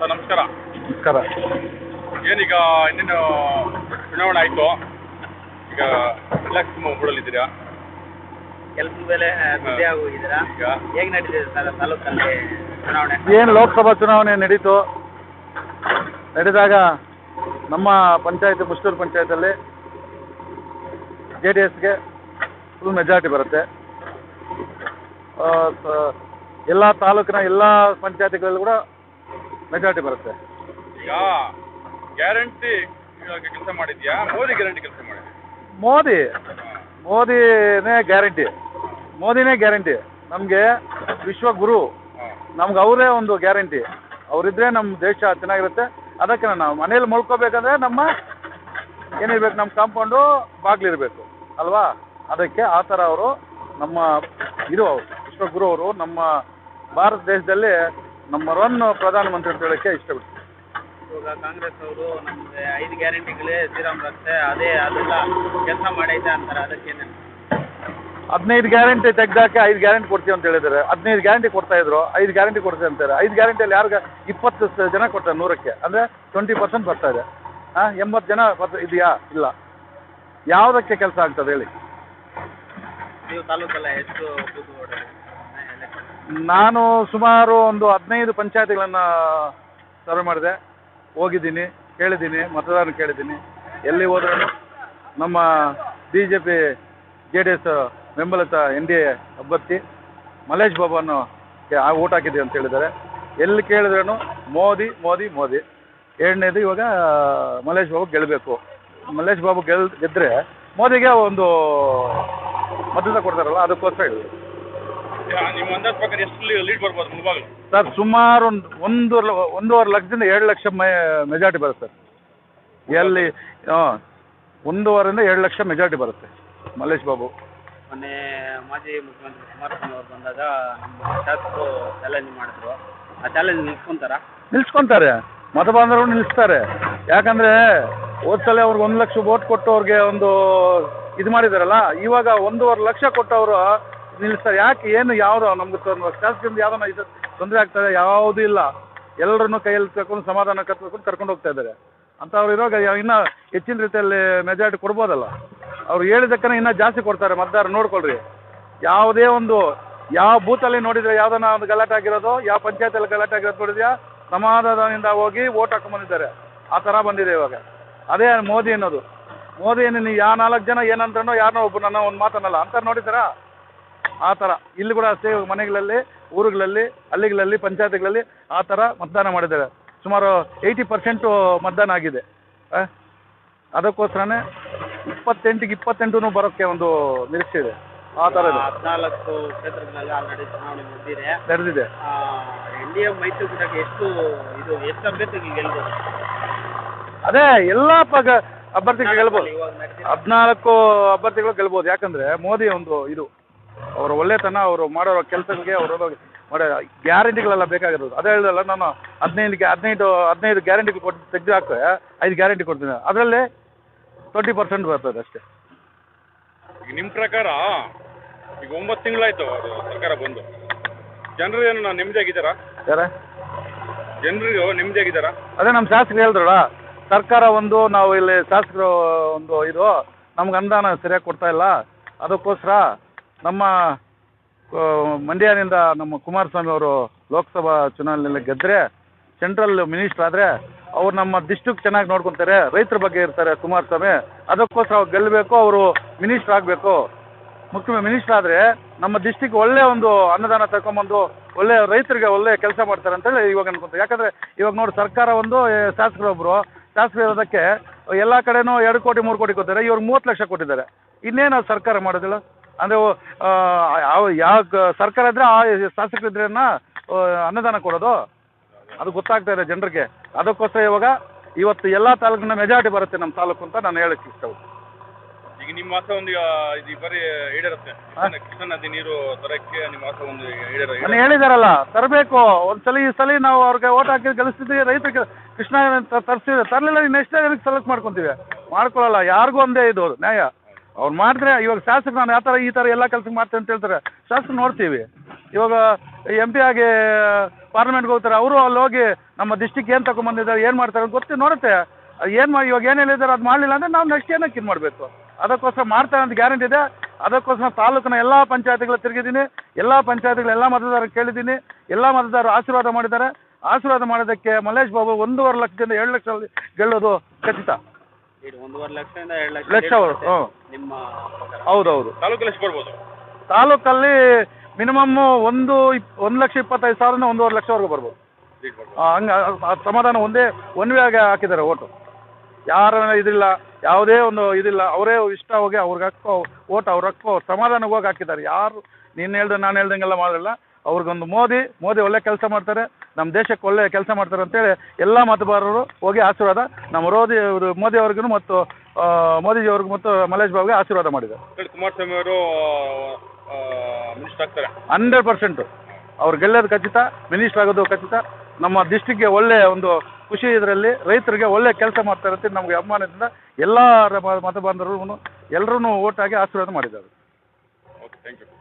Sir ನಮಸ್ಕಾರ. ನಮಸ್ಕಾರ. ಏನೀಗ ಇನ್ನೇನು ಚುನಾವಣೆ ಆಯಿತು? ಈಗ ರಿಲ್ಯಾಕ್ಸ್ ಮೂಡಲ್ಲಿದ್ದೀರಾ? ಕೆಲಸದ ಮೇಲೆ ಬಿಸಿ ಆಗೋಗಿದ್ದೀರಾ? ಈಗ? ಹೇಗೆ ನಡೀತಿದೆ ಸರ್ ತಾಲೂಕಲ್ಲಿ ಚುನಾವಣೆ? ಏನು ಲೋಕಸಭಾ ಚುನಾವಣೆ ನಡೀತು? ನಡೆದಾಗ ನಮ್ಮ ಪಂಚಾಯತ್ ಮುಷ್ಟೂರು ಪಂಚಾಯತಲ್ಲಿ ಜೆ ಡಿ ಎಸ್ಗೆ ಫುಲ್ ಮೆಜಾರಿಟಿ ಬರುತ್ತೆ. ಎಲ್ಲ ತಾಲೂಕಿನ ಎಲ್ಲ ಪಂಚಾಯತಿಗಳಲ್ಲೂ ಕೂಡ ಮೆಜಾರಿಟಿ ಬರುತ್ತೆ. ಯಾ ಗ್ಯಾರಂಟಿ ಕೆಲಸ ಮಾಡಿದ್ಯಾ? ಮೋದಿ ಗ್ಯಾರಂಟಿ ಕೆಲಸ ಮಾಡಿದ್ಯಾ? ಮೋದಿ ಮೋದಿನೇ ಗ್ಯಾರಂಟಿ ಮೋದಿನೇ ಗ್ಯಾರಂಟಿ ನಮಗೆ ವಿಶ್ವಗುರು ಗುರು. ನಮ್ಗೆ ಅವರೇ ಒಂದು ಗ್ಯಾರಂಟಿ ಅವರಿದ್ರೆ ನಮ್ಮ ದೇಶ ಚೆನ್ನಾಗಿರುತ್ತೆ. ಅದಕ್ಕೆ ನಾವು ಮನೇಲಿ ಮಲ್ಕೋಬೇಕಂದ್ರೆ ನಮ್ಮ ಏನಿರ್ಬೇಕು ನಮ್ಮ ಕಾಂಪೌಂಡು ಬಾಗಿಲಿರಬೇಕು. ಅಲ್ವಾ? ಅದಕ್ಕೆ ಆ ಥರ ಅವರು ನಮ್ಮ ಇದು ಅವರು ವಿಶ್ವಗುರು ಅವರು ನಮ್ಮ ಭಾರತ ದೇಶದಲ್ಲಿ ನಂಬರ್ ಒನ್ ಪ್ರಧಾನಮಂತ್ರಿ ಅಂತ ಹೇಳೋಕ್ಕೆ ಇಷ್ಟಪಡ್ತೀನಿ. ಇವಾಗ ಕಾಂಗ್ರೆಸ್ ಅವರು ನಮಗೆ ಐದು ಗ್ಯಾರಂಟಿಗಳೇ ಶ್ರೀರಾಮ್ ರಸ್ತೆ ಅದೇ ಅದೆಲ್ಲ ಕೆಲಸ ಮಾಡೈತೆ ಅಂತಾರೆ ಅದಕ್ಕೇನೆ ಹದಿನೈದು ಗ್ಯಾರಂಟಿ ತೆಗ್ದಾಕೆ ಐದು ಗ್ಯಾರಂಟಿ ಕೊಡ್ತೀವಿ ಅಂತ ಹೇಳಿದ್ದಾರೆ. ಹದಿನೈದು ಗ್ಯಾರಂಟಿ ಕೊಡ್ತಾ ಇದ್ರು ಐದು ಗ್ಯಾರಂಟಿ ಕೊಡ್ತೀವಿ ಅಂತಾರೆ. ಐದು ಗ್ಯಾರಂಟಿಯಲ್ಲಿ ಯಾರಿಗೆ ಇಪ್ಪತ್ತು ಜನ ಕೊಡ್ತಾರೆ ನೂರಕ್ಕೆ ಅಂದರೆ ಟ್ವೆಂಟಿ ಪರ್ಸೆಂಟ್ ಬರ್ತಾ ಇದೆ. ಹಾಂ ಎಂಬತ್ತು ಜನ ಇದೆಯಾ? ಇಲ್ಲ. ಯಾವುದಕ್ಕೆ ಕೆಲಸ ಆಗ್ತದೆ ಹೇಳಿ. ನೀವು ತಾಲೂಕಲ್ಲ ಎಷ್ಟು ನಾನು ಸುಮಾರು ಒಂದು ಹದಿನೈದು ಪಂಚಾಯತಿಗಳನ್ನು ಸರ್ವೆ ಮಾಡಿದೆ. ಹೋಗಿದ್ದೀನಿ, ಕೇಳಿದ್ದೀನಿ ಮತದಾರನ ಕೇಳಿದ್ದೀನಿ. ಎಲ್ಲಿ ಹೋದ್ರೂ ನಮ್ಮ B J P J D S ಬೆಂಬಲಿತ ಎನ್ ಡಿ ಎ ಅಭ್ಯರ್ಥಿ ಮಲೇಶ್ ಬಾಬನ್ನು ಆ ಓಟ್ ಹಾಕಿದ್ದೀವಿ ಅಂತ ಹೇಳಿದ್ದಾರೆ. ಎಲ್ಲಿ ಕೇಳಿದ್ರೂ ಮೋದಿ ಮೋದಿ ಮೋದಿ. ಎರಡನೇದು ಇವಾಗ ಮಲೇಶ್ ಬಾಬು ಗೆಲ್ಲಬೇಕು. ಮಲೇಶ್ ಬಾಬು ಗೆಲ್ ಗೆದ್ದರೆ ಮೋದಿಗೆ ಒಂದು ಮತದಾನ ಕೊಡ್ತಾರಲ್ಲ, ಅದಕ್ಕೋಸ್ಕರ ಹೇಳಿದ್ರು. ನಿಮ್ಮ ಅಂದಾಜು ಪ್ರಕಾರ ಎಷ್ಟು ಲೀಡ್ ಬರ್ಬೋದು ಮುಳಬಾಗಿಲು ಸರ್ ಸುಮಾರು ಒಂದು ಒಂದು ಒಂದೂವರೆ ಲಕ್ಷದಿಂದ ಎರಡು ಲಕ್ಷ ಮೆ ಮೆಜಾರಿಟಿ ಬರುತ್ತೆ ಸರ್. ಎಲ್ಲಿ ಹಾಂ ಒಂದೂವರೆಯಿಂದ ಎರಡು ಲಕ್ಷ ಮೆಜಾರಿಟಿ ಬರುತ್ತೆ ಮಲ್ಲೇಶ್ ಬಾಬು. ಮೊನ್ನೆ ಮಾಜಿ ಮುಖ್ಯಮಂತ್ರಿ ಕುಮಾರಸ್ವಾಮಿ ಅವರು ಬಂದಾಗ ನಮ್ಮ ಶಾಸಕರು ಚಾಲೆಂಜ್ ಮಾಡಿದ್ರು. ಆ ಚಾಲೆಂಜ್ ನಿಲ್ಸ್ಕೊಂತಾರ? ನಿಲ್ಸ್ಕೊಂತಾರೆ. ಮತ ಬಾಂಧವರು ನಿಲ್ಲಿಸ್ತಾರೆ ಯಾಕಂದ್ರೆ ಹೋದ್ಸಲ ಅವ್ರಿಗೆ ಒಂದು ಲಕ್ಷ ವೋಟ್ ಕೊಟ್ಟು ಅವ್ರಿಗೆ ಒಂದು ಇದು ಮಾಡಿದಾರಲ್ಲ ಇವಾಗ ಒಂದೂವರೆ ಲಕ್ಷ ಕೊಟ್ಟು ಅವರು ನಿಲ್ಲಿಸ್ತಾರೆ ಯಾಕೆ ಏನು ಯಾವ್ದು? ನಮ್ಗೆ ಶಾಸಕರಿಂದ ಯಾವ್ದನ್ನ ಇದು ತೊಂದರೆ ಆಗ್ತದೆ ಯಾವುದೂ ಇಲ್ಲ. ಎಲ್ಲರನ್ನೂ ಕೈಯಲ್ಲಿ ತಕೊಂಡು ಸಮಾಧಾನ ಕತ್ಕೊಂಡು ಕರ್ಕೊಂಡು ಹೋಗ್ತಾ ಇದ್ದಾರೆ. ಅಂಥವ್ರು ಇರುವಾಗ ಇನ್ನೂ ಹೆಚ್ಚಿನ ರೀತಿಯಲ್ಲಿ ಮೆಜಾರಿಟಿ ಕೊಡ್ಬೋದಲ್ಲ? ಅವ್ರು ಹೇಳಿದಕ್ಕನ ಇನ್ನ ಜಾಸ್ತಿ ಕೊಡ್ತಾರೆ ಮತದಾರ ನೋಡ್ಕೊಳ್ರಿ. ಯಾವುದೇ ಒಂದು, ಯಾವ ಬೂತಲ್ಲಿ ನೋಡಿದ್ರೆ ಯಾವ್ದನ್ನ ಒಂದು ಗಲಾಟೆ ಆಗಿರೋದು, ಯಾವ ಪಂಚಾಯತಲ್ಲಿ ಗಲಾಟೆ ಆಗಿರೋದು ನೋಡಿದ್ಯಾ? ಸಮಾಧಾನದಿಂದ ಹೋಗಿ ಓಟ್ ಹಾಕೊಂಡ್ಬಂದಿದ್ದಾರೆ ಆ ಥರ ಬಂದಿದೆ ಇವಾಗ. ಅದೇ ಮೋದಿ ಅನ್ನೋದು. ಮೋದಿ ಏನು ಯಾವ ನಾಲ್ಕು ಜನ ಏನಂತಾನೋ ಯಾರನ್ನೋ ಒಬ್ಬನನ್ನ ಒಂದು ಮಾತನ್ನಲ್ಲ. ಅಂತ ನೋಡಿದ್ದೀರಾ? ಆ ಥರ. ಇಲ್ಲಿ ಕೂಡ ಅಷ್ಟೇ ಮನೆಗಳಲ್ಲಿ ಊರುಗಳಲ್ಲಿ ಹಳ್ಳಿಗಳಲ್ಲಿ ಪಂಚಾಯತ್ಗಳಲ್ಲಿ ಆ ಥರ ಮತದಾನ ಮಾಡಿದ್ದಾರೆ. ಸುಮಾರು ಏಯ್ಟಿ ಪರ್ಸೆಂಟು ಮತದಾನ ಆಗಿದೆ? ಅದಕ್ಕೋಸ್ಕರನೇ ಇಪ್ಪತ್ತೆಂಟಿಗೆ ಇಪ್ಪತ್ತೆಂಟು ಬರೋಕ್ಕೆ ಒಂದು ನಿರೀಕ್ಷೆ ಇದೆ. ಆ ಥರ ಇದೆ. ಹದಿನಾಲ್ಕು ಕ್ಷೇತ್ರಗಳಲ್ಲಿ ಆಲ್ರೆಡಿ ಚುನಾವಣೆ ನಡೆದಿದೆ. ಎನ್ ಡಿ ಎ ಮೈತ್ರಿಕೂಟಕ್ಕೆ ಎಷ್ಟು ಇದು ಎಷ್ಟು ಅಭ್ಯರ್ಥಿಗಳು ಗೆಲ್ಬೋದು? ಅದೇ ಎಲ್ಲ ಪಗ ಅಭ್ಯರ್ಥಿಗಳು ಗೆಲ್ಬೋದು. ಹದಿನಾಲ್ಕು ಅಭ್ಯರ್ಥಿಗಳು ಗೆಲ್ಬೋದು. ಯಾಕಂದ್ರೆ ಮೋದಿ ಒಂದು ಇದು ಅವರ ಒಳ್ಳೆತನ ಅವರು ಮಾಡೋ ಕೆಲಸಗಳಿಗೆ ಅವರು ಮಾಡೋ ಗ್ಯಾರಂಟಿಗಳೆಲ್ಲ ಬೇಕಾಗಿರೋದು. ಅದೇ ಹೇಳಿದಲ್ಲ ನಾನು ಹದಿನೈದು ಹದಿನೈದು ಹದಿನೈದು ಗ್ಯಾರಂಟಿ ಕೊಟ್ಟು ತೆಗೆದು ಹಾಕ್ತೇವೆ ಐದು ಗ್ಯಾರಂಟಿ ಕೊಡ್ತೀನಿ. ಅದರಲ್ಲಿ ಟ್ವೆಂಟಿ ಪರ್ಸೆಂಟ್ ಬರ್ತದೆ ಅಷ್ಟೇ. ಈಗ ನಿಮ್ಮ ಪ್ರಕಾರ ಈಗ ಒಂಬತ್ತು ತಿಂಗಳಾಯ್ತು ಅದು ಸರ್ಕಾರ ಬಂದು. ಜನರು ಏನು ನೆಮ್ಮದಿಯಾಗಿದ್ದಾರಾ ಯಾರ? ಜನರಿಗೆ ನೆಮ್ಮದಿಯಾಗಿದ್ದಾರಾ ಅದೇ ನಮ್ಮ ಶಾಸಕರು ಹೇಳಿದ್ರಲ್ಲ ಸರ್ಕಾರ ಒಂದು ನಾವು ಇಲ್ಲಿ ಶಾಸಕರು ಒಂದು ಇದು ನಮ್ಗೆ ಅನುದಾನ ಸರಿಯಾಗಿ ಕೊಡ್ತಾ ಇಲ್ಲ. ಅದಕ್ಕೋಸ್ಕರ ನಮ್ಮ ಮಂಡ್ಯದಿಂದ ನಮ್ಮ ಕುಮಾರಸ್ವಾಮಿ ಅವರು ಲೋಕಸಭಾ ಚುನಾವಣೆಯಲ್ಲಿ ಗೆದ್ದರೆ ಸೆಂಟ್ರಲ್ ಮಿನಿಸ್ಟರ್ ಆದರೆ ಅವ್ರು ನಮ್ಮ ಡಿಸ್ಟ್ರಿಕ್ಟ್ ಚೆನ್ನಾಗಿ ನೋಡ್ಕೊತಾರೆ, ರೈತರ ಬಗ್ಗೆ ಇರ್ತಾರೆ ಕುಮಾರಸ್ವಾಮಿ. ಅದಕ್ಕೋಸ್ಕರ ಅವ್ರು ಗೆಲ್ಲಬೇಕು, ಅವರು ಮಿನಿಸ್ಟರ್ ಆಗಬೇಕು. ಮುಖ್ಯ ಮಿನಿಸ್ಟರ್ ಆದರೆ ನಮ್ಮ ಡಿಸ್ಟಿಕ್ ಒಳ್ಳೆ ಒಂದು ಅನ್ನದಾನ ತಗೊಂಬಂದು ಒಳ್ಳೆ ರೈತರಿಗೆ ಒಳ್ಳೆ ಕೆಲಸ ಮಾಡ್ತಾರೆ ಅಂತೇಳಿ ಇವಾಗ ಅನ್ಕೊಂತಾರೆ. ಯಾಕಂದರೆ ಇವಾಗ ನೋಡಿ ಸರ್ಕಾರ ಒಂದು ಶಾಸಕರೊಬ್ಬರು ಶಾಸಕರು ಇರೋದಕ್ಕೆ ಎಲ್ಲ ಕಡೆನೂ ಎರಡು ಕೋಟಿ, ಮೂರು ಕೋಟಿ ಕೊಡ್ತಾರೆ ಇವ್ರು ಮೂವತ್ತು ಲಕ್ಷ ಕೊಟ್ಟಿದ್ದಾರೆ. ಇನ್ನೇನು ಸರ್ಕಾರ ಮಾಡೋದಿಲ್ಲ? ಅಂದರೆ ಯಾವ ಯಾವ ಸರ್ಕಾರ ಇದ್ರೆ ಆ ಶಾಸಕರಿದ್ರೇನ ಅನ್ನದಾನ ಕೊಡೋದು? ಅದು ಗೊತ್ತಾಗ್ತಾ ಇದೆ ಜನರಿಗೆ. ಅದಕ್ಕೋಸ್ಕರ ಇವಾಗ ಇವತ್ತು ಎಲ್ಲಾ ತಾಲೂಕಿನ ಮೆಜಾರಿಟಿ ಬರುತ್ತೆ ನಮ್ಮ ತಾಲೂಕು ಅಂತ ನಾನು ಹೇಳಕ್ಕೆ ಇಷ್ಟ ಈಗ ನಿಮ್ಮ ಒಂದು ಇದು ಬರೀ ಈಡೇರುತ್ತೆ. ಕೃಷ್ಣ- ಕೃಷ್ಣಾ ನದಿ ನೀರು ತರಕ್ಕೆ ನಿಮ್ಮ ಒಂದು ಈಡೇರ ನಾನು ಹೇಳಿದಾರಲ್ಲ ತರಬೇಕು. ಒಂದ್ಸಲ ಈ ಸಲ ನಾವು ಅವ್ರಿಗೆ ಓಟ್ ಹಾಕಿ ಗೆಲ್ಲಿಸ್ತಿದ್ವಿ ರೈತ ಕೃಷ್ಣ ತರಿಸ್ತೀವಿ ತರಲಿಲ್ಲ ನೆಕ್ಸ್ಟ್ ಟೈಮ್ ಸೆಲೆಕ್ಟ್ ಮಾಡ್ಕೊಂತೀವಿ? ಮಾಡ್ಕೊಳ್ಳಲ್ಲ ಯಾರಿಗೂ ಒಂದೇ ಇದು ನ್ಯಾಯ. ಅವ್ರು ಮಾಡಿದ್ರೆ, ಇವಾಗ ಶಾಸಕ ನಾನು ಯಾವ ಥರ ಈ ಥರ ಎಲ್ಲ ಕೆಲಸ ಮಾಡ್ತೇನೆ ಅಂತ ಹೇಳ್ತಾರೆ. ಶಾಸಕ ನೋಡ್ತೀವಿ. ಇವಾಗ ಎಂ ಪಿ ಆಗಿ ಪಾರ್ಲಿಮೆಂಟ್ಗೆ ಹೋಗ್ತಾರೆ. ಅವರು ಅಲ್ಲಿ ಹೋಗಿ ನಮ್ಮ ಡಿಸ್ಟಿಕ್ ಏನು ತಗೊಂಬಂದಿದ್ದಾರೆ ಏನು ಮಾಡ್ತಾರೆ ಅಂತ ಗೊತ್ತಿ ನೋಡುತ್ತೆ. ಏನು ಮಾಡಿ ಇವಾಗ ಏನು ಹೇಳಿದ್ದಾರೆ ಅದು ಮಾಡಲಿಲ್ಲ ಅಂದರೆ ನಾವು ನೆಕ್ಸ್ಟ್ ಏನಕ್ಕೆ ಇದು ಮಾಡಬೇಕು? ಅದಕ್ಕೋಸ್ಕರ ಮಾಡ್ತಾರೆ ಅಂತ ಗ್ಯಾರಂಟಿ ಇದೆ. ಅದಕ್ಕೋಸ್ಕರ ತಾಲೂಕಿನ ಎಲ್ಲ ಪಂಚಾಯತ್ಗಳು ತಿರುಗಿದ್ದೀನಿ. ಎಲ್ಲ ಪಂಚಾಯತ್ಗಳು ಎಲ್ಲ ಮತದಾರರು ಕೇಳಿದ್ದೀನಿ. ಎಲ್ಲ ಮತದಾರರು ಆಶೀರ್ವಾದ ಮಾಡಿದ್ದಾರೆ. ಆಶೀರ್ವಾದ ಮಾಡೋದಕ್ಕೆ ಮಲ್ಲೇಶ್ ಬಾಬು ಒಂದೂವರೆ ಲಕ್ಷದಿಂದ ಎರಡು ಲಕ್ಷದಲ್ಲಿ ಗೆಲ್ಲೋದು ಖಚಿತ. ಇದು ಒಂದೂವರೆ ಲಕ್ಷದಿಂದ ಎರಡು ಲಕ್ಷ ಲಕ್ಷ ಅವರು ಹ್ಞೂ ನಿಮ್ಮ ಪ್ರಕಾರ. ಹೌದೌದು. ತಾಲೂಕಲ್ಲಿ ಎಷ್ಟು ಬರ್ಬೋದು? ತಾಲೂಕಲ್ಲಿ ಮಿನಿಮಮ್ ಒಂದು ಇಪ್ ಒಂದು ಲಕ್ಷ ಇಪ್ಪತ್ತೈದು ಸಾವಿರದಿಂದ ಒಂದೂವರೆ ಲಕ್ಷವರೆಗೂ ಬರ್ಬೋದು. ಹಂಗ ಬರ್ಬೋದು. ಹಂಗೆ ಸಮಾಧಾನ ಒಂದೇ ಒನ್ ವೇ ಆಗಿ ಹಾಕಿದ್ದಾರೆ ಓಟು. ಯಾರ ಇದಿಲ್ಲ ಯಾವುದೇ ಒಂದು ಇದಿಲ್ಲ ಅವರೇ ಇಷ್ಟ ಹೋಗಿ ಅವ್ರಿಗೆ ಹಾಕೋ ಓಟ್ ಅವ್ರ ಹಾಕೋ ಅವ್ರು ಸಮಾಧಾನಕ್ಕೆ ಹೋಗಿ ಹಾಕಿದ್ದಾರೆ. ಯಾರು ನೀನು ಹೇಳ್ದೆ ನಾನು ಹೇಳ್ದಂಗೆಲ್ಲ ಮಾಡಲ್ಲ ಅವ್ರಿಗೊಂದು ಮೋದಿ ಮೋದಿ ಒಳ್ಳೆ ಕೆಲಸ ಮಾಡ್ತಾರೆ ನಮ್ಮ ದೇಶಕ್ಕೆ ಒಳ್ಳೆ ಕೆಲಸ ಮಾಡ್ತಾರೆ ಅಂತೇಳಿ ಎಲ್ಲ ಮತದಾರರು ಹೋಗಿ ಆಶೀರ್ವಾದ ನಮ್ಮ ರೋದಿ ಇವರು ಮೋದಿ ಅವ್ರಿಗೂ ಮತ್ತು ಮೋದಿಜಿ ಅವ್ರಿಗೂ ಮತ್ತು ಮಲೇಶ್ ಬಾಬುಗೆ ಆಶೀರ್ವಾದ ಮಾಡಿದ್ದಾರೆ. ಕುಮಾರಸ್ವಾಮಿ ಅವರು ಹಂಡ್ರೆಡ್ ಪರ್ಸೆಂಟು. ಅವ್ರು ಗೆಲ್ಲೋದು ಖಚಿತ ಮಿನಿಸ್ಟರ್ ಆಗೋದು ಖಚಿತ. ನಮ್ಮ ಡಿಸ್ಟಿಕ್ಗೆ ಒಳ್ಳೆಯ ಒಂದು ಖುಷಿ ಇದರಲ್ಲಿ ರೈತರಿಗೆ ಒಳ್ಳೆ ಕೆಲಸ ಮಾಡ್ತಾರೆ ಅಂತ ನಮಗೆ ಅಭಿಮಾನದಿಂದ ಎಲ್ಲ ಮತ ಬಾಂಧವರು ಎಲ್ಲರೂ ಓಟಾಗಿ ಆಶೀರ್ವಾದ ಮಾಡಿದ್ದಾರೆ. Okay thank you